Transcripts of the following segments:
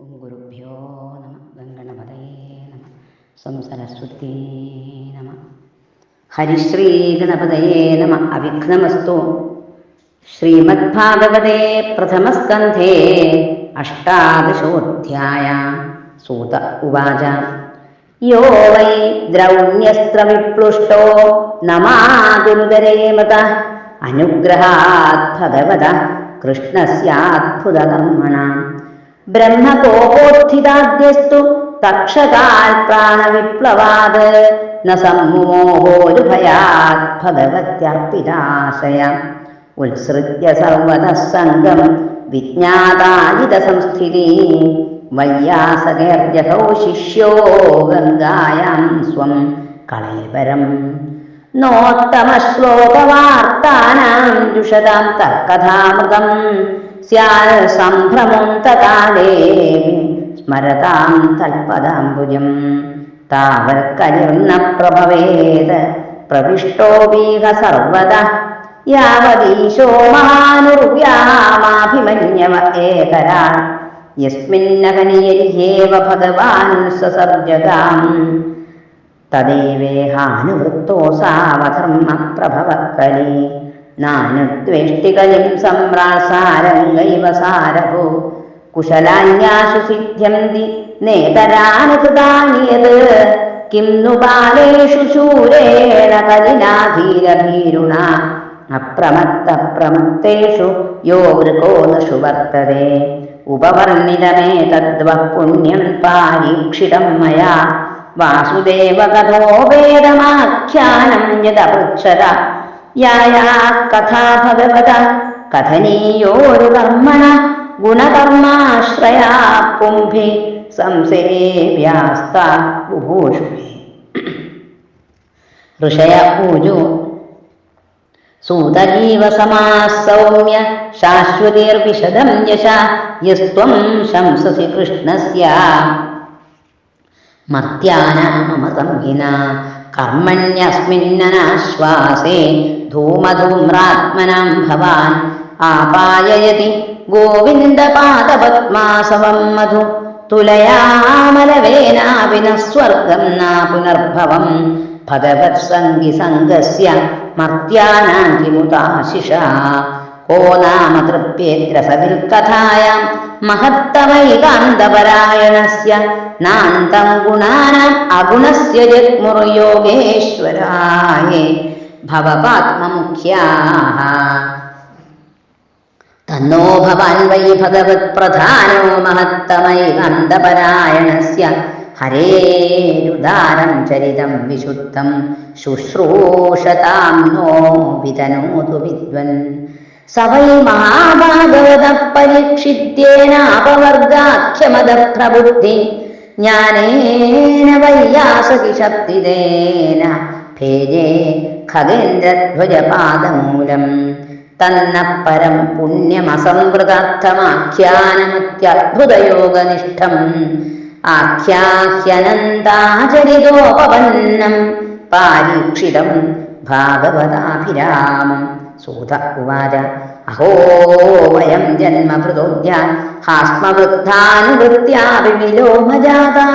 ഗുരുഭ്യോ നമ ഗംഗണപതയേ നമ സംസരസ്വതീ നമ. ഹരിശ്രീഗണപതയേ നമ അവിഘ്നമസ്തു. ശ്രീമദ്ഭാഗവതേ പ്രഥമസ്കന്ധേ അഷ്ടാദശോധ്യായ സൂത ഉവാച. യോ വൈ ദ്രൗണ്യസ്ത്രവിപ്ലുഷ്ടോ നമാതുരുദരേ മത അനുഗ്രഹാത് ഭഗവത കൃഷ്ണസ്യാത്ഭുതകർമ്മണ ബ്രഹ്മകോപോത്ഥിതാദ്യസ്തു തക്ഷകാൽ പ്രാണവിപ്ലവാത്. ന സമ്മുമോഹോരു ഭയാത് ഭഗവത്യർപ്പിതാശയ. ഉത്സൃത്യ സർവതസംഗം സംഗം വിജ്ഞാതാജിത സംസ്ഥിതി വയ്യാസകേർജഹൗ ശിഷ്യോ ഗംഗായാം സ്വം കളേബരം നോത്തമശ്ലോകവാർത്താനാം ജുഷതാം തർക്കഥാമൃതം സ്യാൽ സംഭ്രമോന്തകാലേ സ്മരതാം തൽപദാംബുജം താവൽക്കലിർന്ന പ്രഭവേത് പ്രവിഷ്ടോപീഹ സർവത യാവതീശോ മഹാനുർവ്യാമാഭിമന്യവ ഏകരാ യസ്മിന്നകനിയരിഹേവ ഭഗവാൻ സസർജതാം തദേവേഹാനുവൃത്തോസാവധർമ്മപ്രഭവക്കലി നാനുദ്വേഷ്ടികലിം സമ്രാസാരംഗൈവ കുശലാന്യാശു സിദ്ധ്യന്തി നേതരാണി കിം നു ബാലേഷു ശൂരേണ കലിനാധീരഭീരുണ അപ്രമത്തപ്രമത്തേഷു യോ വൃകോ നഷു ഉപവർണിതമേ ഉപവർണിതമേതദ്വഃ പുണ്യം പാരീക്ഷിതം മയാ. വാസുദേവ കഥോപേതമാഖ്യാനം യദപൃച്ഛത. യായാ കഥാ ഭഗവത കഥനീയോരു കർമ്മണ ഗുണകർമാശ്രയാ കുംഭി സംസേവ്യാസ്ത ബുഭൂഷുഭി ഋഷയ പൂജു സൂതജീവ സമാസൗമ്യ ശാശ്വതീർവിശദം യശ യസ്ത്വം ശംസസി കൃഷ്ണസ്യ. മർത്യാനാമമതം വിന കർമ്മണ്യസ്മിന്നനാശ്വാസേ ധൂമധൂമ്രാത്മനാം ഭവാൻ. ആപായയതി ഗോവിന്ദപാദപത്മാസവം മധു. തുലയാമലവേനാവിന സ്വർഗം നാ പുനർഭവം ഭഗവത്സംഗി സംഘസ്യ മർത്യാനാകിമുതാശിഷ കോ നാമ തൃപ്യേത്രസവിൽക്കഥായാം महत्तमैकान्तपरायणस्य नान्त अगुणस्य जग्मुर्योगेश्वराय भवपात्ममुख्याः। तन्नो भवान् वै भगवत्प्रधानो महत्तमैकान्तपरायणस्य हरेरुदारं चरितं विशुद्धं शुश्रूषतां नो वितनोतु विद्वन्। വൈ മഹാഭാഗവത പരീക്ഷിത്യേനാപവർഗാഖ്യമത പ്രബുദ്ധി ജ്ഞാനേന വയ്യാസകി ശക്തിദേന ഭേജേ ഖഗേന്ദ്രധ്വജപാദമൂലം. തന്ന പരം പുണ്യമസംവൃതാർത്ഥമാഖ്യാനമത്യദ്ഭുതയോഗനിഷ്ഠം ആഖ്യാഹ്യനന്താചരിതോപവന്നം പാരീക്ഷിതം ഭാഗവതാഭിരാമം. സൂത ഉവാച. അഹോ വയം ജന്മഭൃതോദ്യ ഹാസ്മവൃദ്ധാനുവൃത്യാവിലോമജാതാ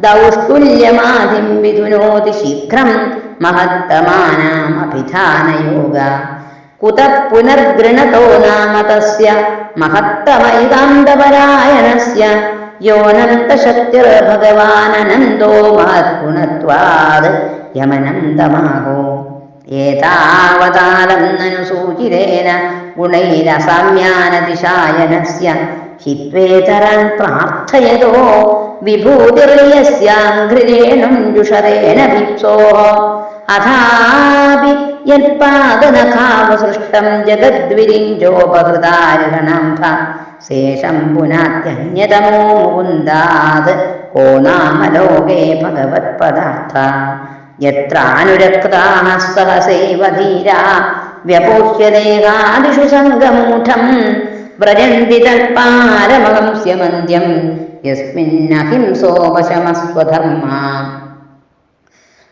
ദൗസ്തുല്യമാതിം വിധുനോതി ശീഘ്രം മഹത്തമാനാമഭിധാനയോഗ കുത പുനർഗൃണതോ നാമ തസ്യ. മഹത്തമൈകാന്തപരായണസ്യ. യോനന്തശക്തിർഭഗവാനനന്ദോ മഹദ്ഗുണത്വാത് യമനന്തമാഹോ ഏതാവതാലം നനു സൂചിരേന ഗുണൈരസാമ്യാനതിശായനസ്യ ഹിത്വേതരാൻ പ്രാർത്ഥയതോ വിഭൂതിർയസ്യാഘ്രിരേണം ജുഷരേണ വിപ്സോ അഥാപി യൽപാദനഖാവസൃഷ്ടം ജഗദ്വിരിഞ്ചോപഹൃതാരണംഭ ശേഷം പുനാത്യന്യതമോ മുകുന്ദാത് കോ നാമലോകേ ഭഗവത്പദാർത്ഥ. യത്രാനുരക്താः സഹസൈവ ധീരാ വ്യപോഹ്യദേഹാദിഷു സംഗമൂഢം വ്രജന്തി തൽപാരമഹംസ്യമന്ത്യം യസ്മിന്നഹിംസോപശമസ്വധർമ്മ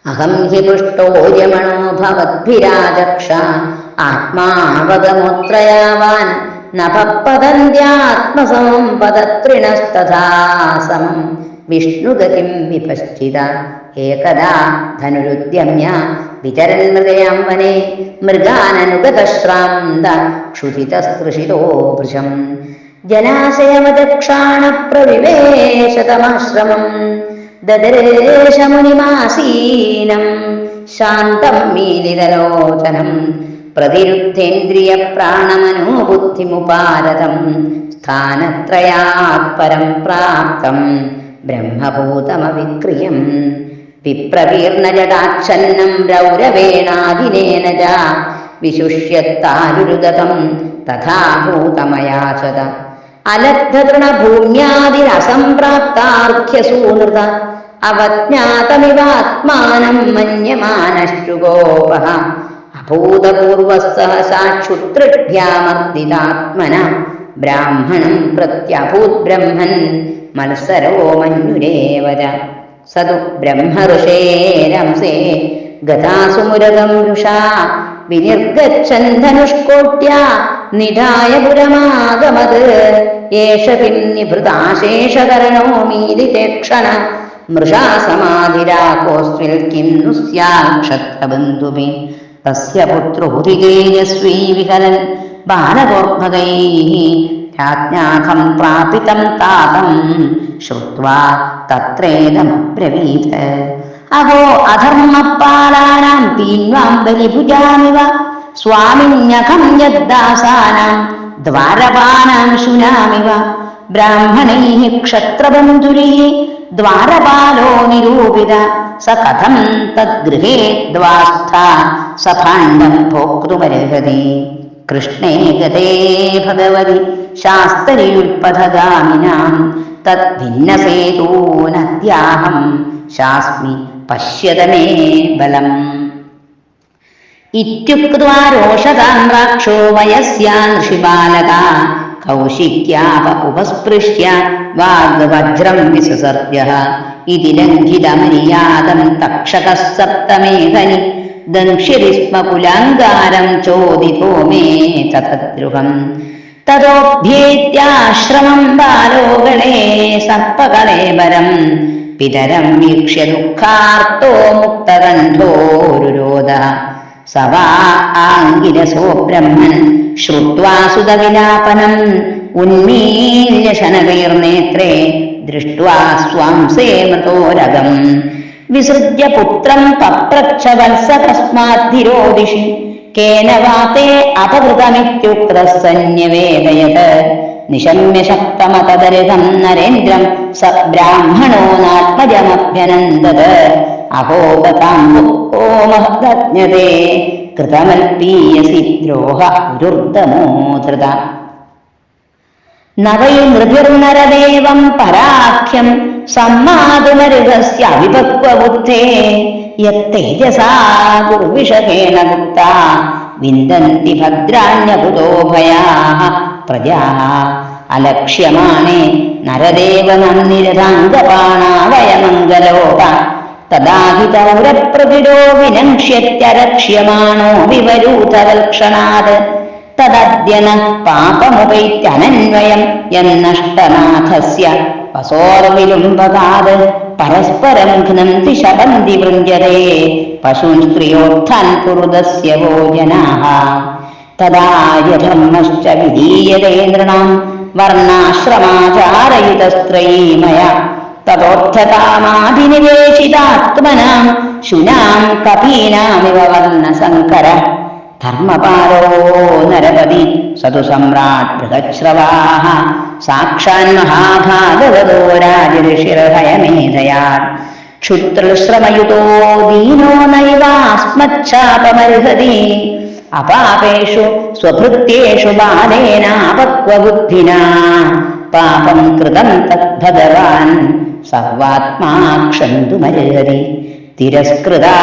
അഹം ഹി പുഷ്ടോര്യമണോ ഭവദ്ഭിരാജക്ഷ ആത്മാവഗമുത്രയാവാൻ നപപ്പതന്ത്യാത്മസമം പദത്രിണസ്തഥാ സമം. വിഷ്ണുഗതിം വിപശ്ചിത. ഏകദാ ധനുരുദ്യമ്യ വിചരൻ മൃഗയാം വനെ മൃഗാനനുഗതശ്രാന്ത ക്ഷുധിതസ്പൃശിതോ ഭൃശം. ജലാശയമദക്ഷാണപ്രവിവേശതമാശ്രമം ദദരേശമുനിമാസീനം ശാന്തം മീലിതലോചനം. പ്രതിരുദ്ധേന്ദ്രിയ പ്രാണമനോബുദ്ധിമുപാരതം സ്ഥാനത്രയാത്പരം പ്രാപ്തം. ബ്രഹ്മഭൂതമവിക്രിയം. വിപ്രകീർണജടാച്ഛന്നം രൗരവേണാദിനേനജ ച തഥാഭൂതമയാചത. തഥാ ഭൂതമയാചത അലബ്ധതൃണഭൂമ്യാദിരസംപ്രാപ്താർഘ്യസൂനൃത. അവജ്ഞാതമിവാത്മാനം മന്യമാനശ്ചുഗോപഃ അഭൂതപൂർവസ്സഹ സാക്ഷുതൃഭ്യാമർദിതാത്മന ബ്രാഹ്മണം പ്രത്യഭൂത് ബ്രഹ്മൻ മത്സരോ മഞ്ഞുരേവര സതു ബ്രഹ്മഋഷേരംസേ ഗതാസുമുരകം രുഷാ വിനിർഗച്ഛൻ ധനുഷ്കോട്യ നിധായ പുരമാഗമത് ഏഷ കിം നിഭൃതാശേഷകരണോ മീലിതേക്ഷണ മൃഷാ സമാധിരാകോസ്മിൽ കിന്നു സ്യാക്ഷത്രബന്ധുമേ തസ്യ പുത്രോധിതേജസ്വീ വിഹലൻ. ബാലകോർഭകൈः ज्ञाथम् प्रापितं तातं श्रुत्वा तत्रेदमब्रवीत्। अहो अधर्मपालानां पीन्वां बलिभुजामिव स्वामिन्यखं यद्दासानां यद्दासानाम् द्वारपाणाम् ब्राह्मणैः क्षत्रबन्धुरिः द्वारपालो निरूपित स कथं तद्गृहे द्वास्था स सखाण्डम् भोक्तुमर्हति। कृष्णे गते भगवति। ശാസ്ത്രിയുൽപഥഗാമിനാം തദ്ഭിന്നസേതൂനദ്യാഹം ശാസ്മി പശ്യത മേ ബലം. ഇത്യുക്വാരോഷതാമ്രാക്ഷോ വയസ്യാ ഋഷിബാലക. കൗശിക്യാപ ഉപസ്പൃശ്യ വാഗ്വജ്രം വിസസർജ ഇതി ലംഘിതമര്യാദം തക്ഷകഃ സപ്തമേധനി ദംക്ഷ്യതി സ്മ കുലാങ്കാരം ചോദിതോ മേ തഥദ്രുഹം. തതോഭ്യേത്യാശ്രമം ബാലോകളെ സർപ്പകളേബരം പിതരം വീക്ഷ്യ ദുഃഖാർത്തോ മുക്തകണ്ഠോരുരോധ സവാ ആംഗിരസോ ബ്രഹ്മൻ ശ്രുവാ സുതവിലാപനം. ഉന്മീല്യ ശനകൈർനേത്രേ ദൃഷ്ട്വാ സ്വാംസേ വിസൃജ്യ പുത്രം പപ്രക്ഷ വത്സ തസ്മാദ്ധിരോദിഷി. കേന നിശമ്യ ശക്തമതദരിതം നരേന്ദ്രം സ ബ്രാഹ്മണോ നാത്മജമഭ്യനന്ദത്. അഹോ ഗതാംബുക്കോ മഹദജ്ഞതേ. കൃതമൽപീയസി ദ്രോഹ ഉരുർദ്ധമോധൃത നവൈ നൃഭിർനരദേവം പരാഖ്യം സമ്മാതുമരുഗസ്യ അവിപക്വബുദ്ധേ യത്തേജസാ ഗുർവിഷകേണ ഗുപ്ത വിന്ദന്തി ഭദ്രാണ്യകുതോ ഭയാः പ്രജാः അലക്ഷ്യമാണേ നരദേവ നന്ദിരഥാംഗപാണാവയമംഗലോക തദാഹിതൗരപ്രതിരോ വിനക്ഷ്യത്യരക്ഷ്യമാണോ വിവരൂതവൽക്ഷണാത് തദ്യന പാപമുപൈത്യനന്വയം എന്നഷ്ടനാഥസ്യ പാപമുപൈത്യനന്വയം परस्परविघ्नन्ति षडन्ति वृञ्जते। पशून् स्त्रियोत्थान् कुरुदस्य वो जनाः तदा यधर्मश्च विधीयते नृणाम्। विधीयतेन्द्रणाम् वर्णाश्रमाचारयितस्त्रीमया तपोद्धतामाभिनिवेशितात्मनाम् शुनाम् कपीनामिव वर्णसङ्कर धर्मपालो नरपति स तु सम्राट् बृहच्छ्रवाः। സാക്ഷാൻ മഹാഭാഗവതോ രാജഋഷിർഹയമേധയാ ക്ഷുത്രശ്രമയുതോ ദീനോ നൈവാസ്മച്ഛാപമർഹതി അപാപേഷു സ്വഭൃത്യേഷു ബാലേനാപക്വബുദ്ധിനാ പാപം കൃതം തദ്ഭഗവാൻ സർവാത്മാ ക്ഷന്തുമർഹതി തിരസ്കൃതാ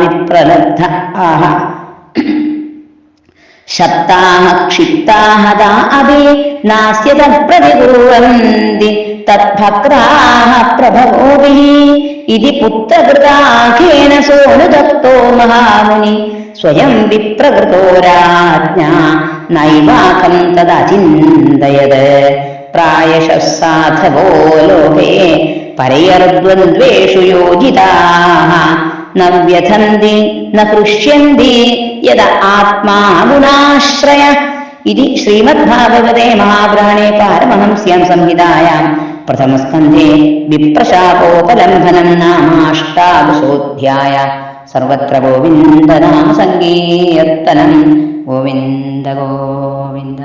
വിപ്രലബ്ധ ആഹ ശബ്ദാः ക്ഷിപ്താः दा നാസ്യത പ്രതികൂവന്തി തദ്ഭക്താഹ പ്രഭവോഭി. ഇതി പുത്രകൃതാഖേന സോനുദത്തോ മഹാമുനി. സ്വയം വിപ്രകൃതോ രാജ്ഞ നൈവാകം തദചിന്തയത്. പ്രായശ സാധവോ ലോകേ പരയർദ്വന്ദ്വേഷു യോജിതാഹ. ന വ്യഥന്തി ന ഹൃഷ്യന്തി യഥ ആത്മാ ഗുണാശ്രയ ഇതി ശ്രീമദ്ഭാഗവതേ മഹാപുരാണേ പാരമഹംസ്യം സംഹിതായാം. പ്രഥമസ്കന്ധേ വിപ്രശാപോപലംഘനം നാമാഷ്ടാദശോധ്യായ സർവത്ര ഗോവിന്ദനാമ സങ്കീർത്തനം ഗോവിന്ദ ഗോവിന്ദ.